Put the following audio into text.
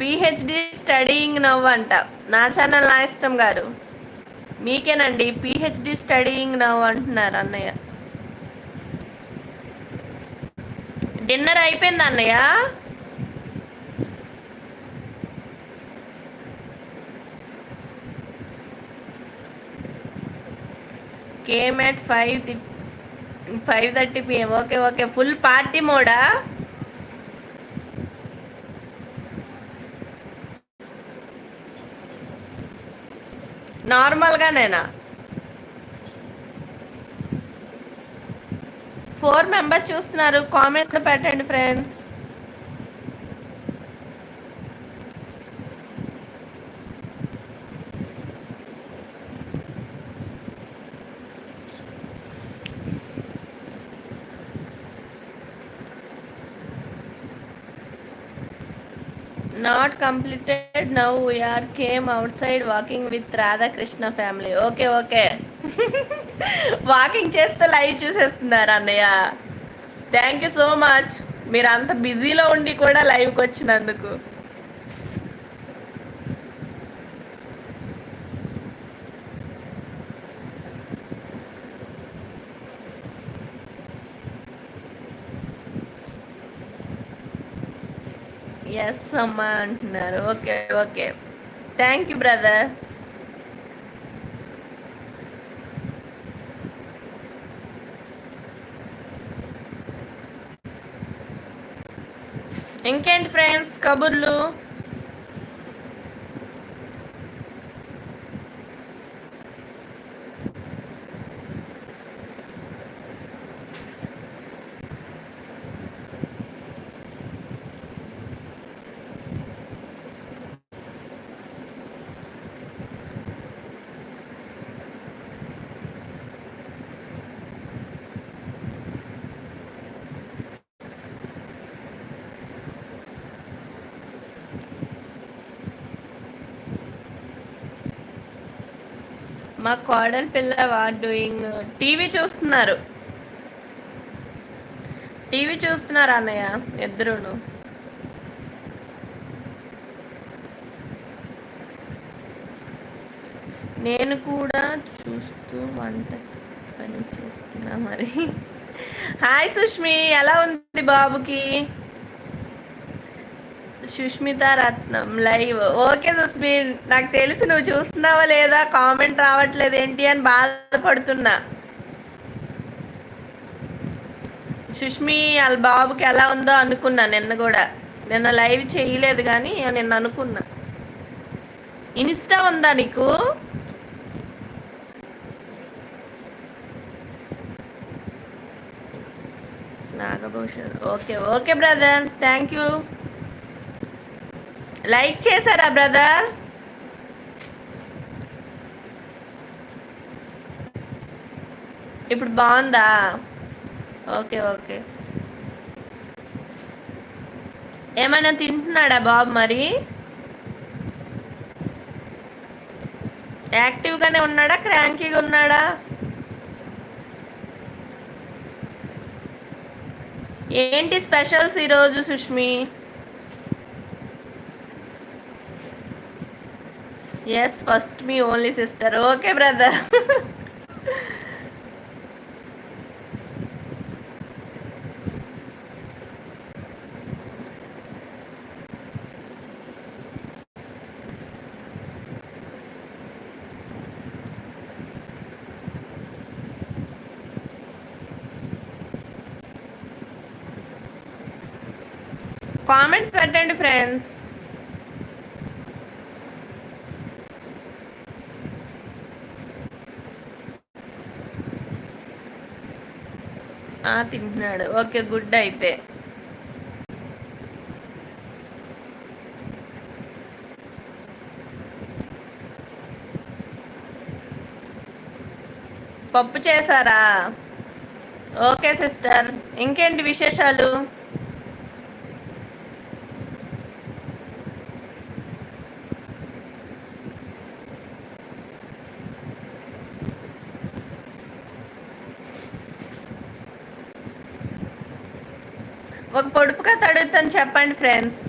PhD studying now అంట నా channel నా ఇష్టం గారు. మీకేనండి పిహెచ్డి స్టడీయింగ్ నవ్ అంటున్నారు అన్నయ్య. డిన్నర్ అయిపోయింది అన్నయ్య? Came at five five thirty PM okay okay full party మోడా నార్మల్గానేనా? ఫోర్ మెంబర్స్ చూస్తున్నారు. కామెంట్స్ కూడా పెట్టండి friends not completed now we are came outside walking with Radhakrishna family okay okay walking చేస్తే live చూసేస్తున్నారు అన్నయ్య. థ్యాంక్ యూ సో మచ్ మీరు అంత బిజీలో ఉండి కూడా లైవ్కి వచ్చినందుకు. ఎస్ అమ్మా అంటున్నారు. Okay okay thank you brother ఇంకేంటి ఫ్రెండ్స్ కబుర్లు? మా కోడలి పిల్ల వాట్ డూయింగ్ టీవీ చూస్తున్నారు. టీవీ చూస్తున్నారు అన్నయ్య ఇద్దరును. నేను కూడా చూస్తూ వంట పని చేస్తున్నా మరి. హాయ్ సుష్మి ఎలా ఉంది బాబుకి? సుష్మిత రత్నం లైవ్. ఓకే సుష్మి నాకు తెలిసి నువ్వు చూస్తున్నావా లేదా? కామెంట్ రావట్లేదు ఏంటి అని బాధపడుతున్నా. సుష్మి వాళ్ళ బాబుకి ఎలా ఉందో అనుకున్నా నిన్న కూడా. నిన్న లైవ్ చేయలేదు కానీ నిన్న అనుకున్నా. ఇన్స్టా ఉందా నీకు? Nagabhushan. Okay okay brother. Thank you like చేశారా బ్రదర్? ఇప్పుడు బాగుందా? Okay okay. ఏమైనా తింటున్నాడా బాబు మరి? యాక్టివ్గానే ఉన్నాడా క్రాంకీగా ఉన్నాడా? ఏంటి స్పెషల్స్ ఈరోజు Sushmi? Yes first me only sister okay brother comments పెట్టండి ఫ్రెండ్స్ తింటున్నాడు. ఓకే గుడ్ అయితే. పప్పు చేశారా? Okay sister. ఇంకేంటి విశేషాలు? ఒక పొడుపు కథ అడుగుతాను చెప్పండి ఫ్రెండ్స్